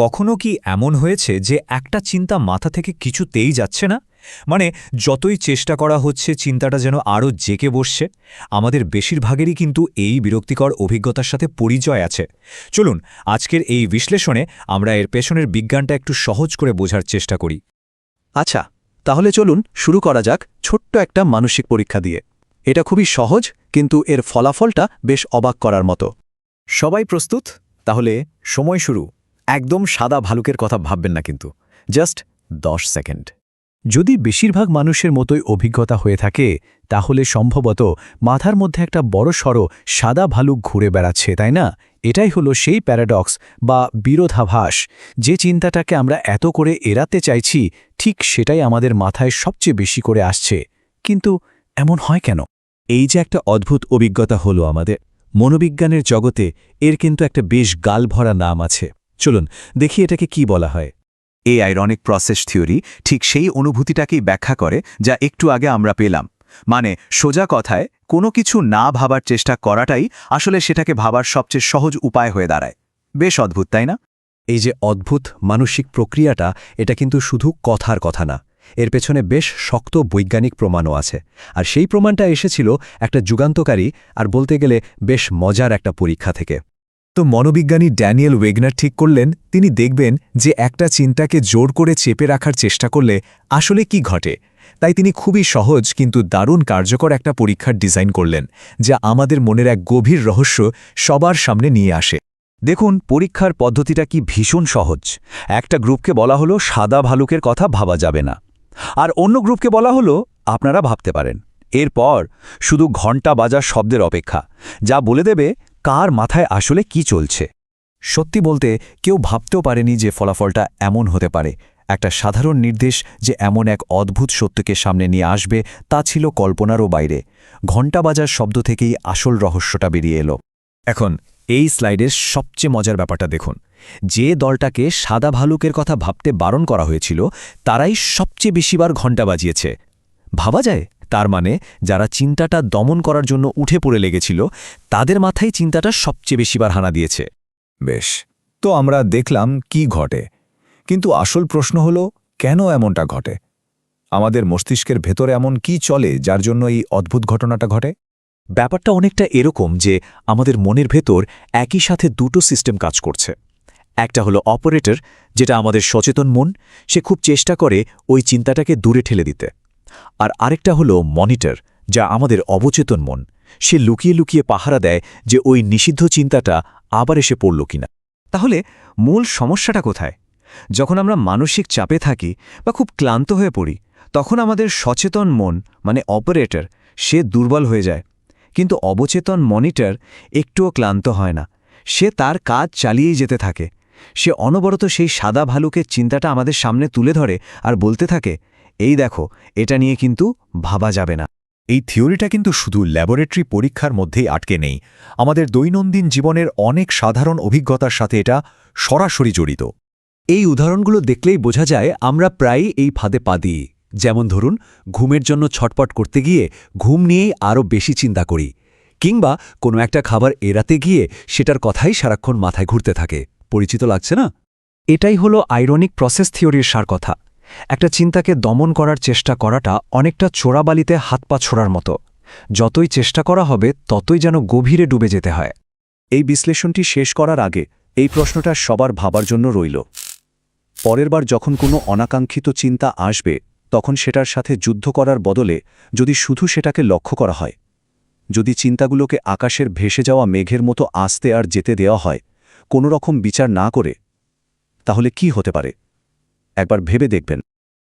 কখনো কি এমন হয়েছে যে একটা চিন্তা মাথা থেকে কিছুতেই যাচ্ছে না? মানে যতই চেষ্টা করা হচ্ছে, চিন্তাটা যেন আরও জেকে বসছে, আমাদের বেশিরভাগেরই কিন্তু এই বিরক্তিকর অভিজ্ঞতার সাথে পরিচয় আছে। চলুন, আজকের এই বিশ্লেষণে আমরা এর পেছনের বিজ্ঞানটা একটু সহজ করে বোঝার চেষ্টা করি। আচ্ছা তাহলে চলুন শুরু করা যাক ছোট্ট একটা মানসিক পরীক্ষা দিয়ে। এটা খুবই সহজ, কিন্তু এর ফলাফলটা বেশ অবাক করার মতো। সবাই প্রস্তুত? তাহলে সময় শুরু। একদম সাদা ভালুকের কথা ভাববেন না কিন্তু। জাস্ট দশ সেকেন্ড। যদি বেশিরভাগ মানুষের মতোই অভিজ্ঞতা হয়ে থাকে, তাহলে সম্ভবত মাথার মধ্যে একটা বড় সড়ো সাদা ভালুক ঘুরে বেড়াচ্ছে, তাই না? এটাই হলো সেই প্যারাডক্স বা বিরোধাভাস, যে চিন্তাটাকে আমরা এত করে এড়াতে চাইছি, ঠিক সেটাই আমাদের মাথায় সবচেয়ে বেশি করে আসছে। কিন্তু এমন হয় কেন? এই যে একটা অদ্ভুত অভিজ্ঞতা হলো আমাদের। মনোবিজ্ঞানের জগতে এর কিন্তু একটা বেশ গালভরা নাম আছে। চলুন, দেখি এটাকে কি বলা হয়। এই আইরনিক প্রসেস থিওরি ঠিক সেই অনুভূতিটাকেই ব্যাখ্যা করে যা একটু আগে আমরা পেলাম। মানে সোজা কথায়, কোনো কিছু না ভাবার চেষ্টা করাটাই আসলে সেটাকে ভাবার সবচেয়ে সহজ উপায় হয়ে দাঁড়ায়। বেশ অদ্ভুত, তাই না? এই যে অদ্ভুত মানসিক প্রক্রিয়াটা, এটা কিন্তু শুধু কথার কথা না। এর পেছনে বেশ শক্ত বৈজ্ঞানিক প্রমাণও আছে। আর সেই প্রমাণটা এসেছিল একটা যুগান্তকারী, আর বলতে গেলে বেশ মজার একটা পরীক্ষা থেকে। তো মনোবিজ্ঞানী ড্যানিয়েল ওয়েগনার ঠিক করলেন, তিনি দেখবেন যে একটা চিন্তাকে জোর করে চেপে রাখার চেষ্টা করলে আসলে কি ঘটে। তাই তিনি খুবই সহজ কিন্তু দারুণ কার্যকর একটা পরীক্ষার ডিজাইন করলেন, যা আমাদের মনের এক গভীর রহস্য সবার সামনে নিয়ে আসে। দেখুন, পরীক্ষার পদ্ধতিটা কি ভীষণ সহজ। একটা গ্রুপকে বলা হলো, সাদা ভালুকের কথা ভাবা যাবে না। আর অন্য গ্রুপকে বলা হলো, আপনারা ভাবতে পারেন। এরপর শুধু ঘণ্টা বাজার শব্দের অপেক্ষা, যা বলে দেবে কার মাথায় আসলে কি চলছে? সত্যি বলতে, কেউ ভাবতেও পারেনি যে ফলাফলটা এমন হতে পারে। একটা সাধারণ নির্দেশ যে এমন এক অদ্ভুত সত্যকে সামনে নিয়ে আসবে, তা ছিল কল্পনারও বাইরে। ঘণ্টা বাজার শব্দ থেকেই আসল রহস্যটা বেরিয়ে এলো। এখন, এই স্লাইডের সবচেয়ে মজার ব্যাপারটা দেখুন। যে দলটাকে সাদা ভালুকের কথা ভাবতে বারণ করা হয়েছিল, তারাই সবচেয়ে বেশিবার ঘণ্টা বাজিয়েছে। ভাবা যায়? তার মানে যারা চিন্তাটা দমন করার জন্য উঠে পড়ে লেগেছিল, তাদের মাথায় চিন্তাটা সবচেয়ে বেশিবার হানা দিয়েছে। বেশ, তো আমরা দেখলাম কি ঘটে। কিন্তু আসল প্রশ্ন হল, কেন এমনটা ঘটে? আমাদের মস্তিষ্কের ভেতরে এমন কি চলে যার জন্য এই অদ্ভুত ঘটনাটা ঘটে? ব্যাপারটা অনেকটা এরকম যে আমাদের মনের ভেতর একই সাথে দুটো সিস্টেম কাজ করছে। একটা হলো অপারেটর, যেটা আমাদের সচেতন মন, সে খুব চেষ্টা করে ওই চিন্তাটাকে দূরে ঠেলে দিতে। আর আরেকটা হলো মনিটর, যা আমাদের অবচেতন মন। সে লুকিয়ে লুকিয়ে পাহারা দেয় যে ওই নিষিদ্ধ চিন্তাটা আবার এসে পড়ল কিনা। তাহলে মূল সমস্যাটা কোথায়? যখন আমরা মানসিক চাপে থাকি বা খুব ক্লান্ত হয়ে পড়ি, তখন আমাদের সচেতন মন মানে অপারেটর, সে দুর্বল হয়ে যায়। কিন্তু অবচেতন মনিটর একটুও ক্লান্ত হয় না। সে তার কাজ চালিয়েই যেতে থাকে। সে অনবরত সেই সাদা ভালুকের চিন্তাটা আমাদের সামনে তুলে ধরে আর বলতে থাকে এই দেখো, এটা নিয়ে কিন্তু ভাবা যাবে না। এই থিওরিটা কিন্তু শুধু ল্যাবরেটরি পরীক্ষার মধ্যেই আটকে নেই। আমাদের দৈনন্দিন জীবনের অনেক সাধারণ অভিজ্ঞতার সাথে এটা সরাসরি জড়িত। এই উদাহরণগুলো দেখলেই বোঝা যায় আমরা প্রায়ই এই ফাঁদে পা দিই। যেমন ধরুন, ঘুমের জন্য ছটপট করতে গিয়ে ঘুম নিয়েই আরও বেশি চিন্তা করি, কিংবা কোনো একটা খাবার এড়াতে গিয়ে সেটার কথাই সারাক্ষণ মাথায় ঘুরতে থাকে। পরিচিত লাগছে না? এটাই হলো আইরনিক প্রসেস থিওরির সার কথা একটা চিন্তাকে দমন করার চেষ্টা করাটা অনেকটা চোরাবালিতে হাত পা ছোড়ার মতো। যতই চেষ্টা করা হবে, ততই যেন গভীরে ডুবে যেতে হয়। এই বিশ্লেষণটি শেষ করার আগে এই প্রশ্নটা সবার ভাবার জন্য রইল। পরের বার যখন কোনো অনাকাঙ্ক্ষিত চিন্তা আসবে, তখন সেটার সাথে যুদ্ধ করার বদলে যদি শুধু সেটাকে লক্ষ্য করা হয়, যদি চিন্তাগুলোকে আকাশের ভেসে যাওয়া মেঘের মতো আসতে আর যেতে দেওয়া হয়, কোনো রকম বিচার না করে, তাহলে কি হতে পারে? একবার ভেবে দেখবেন।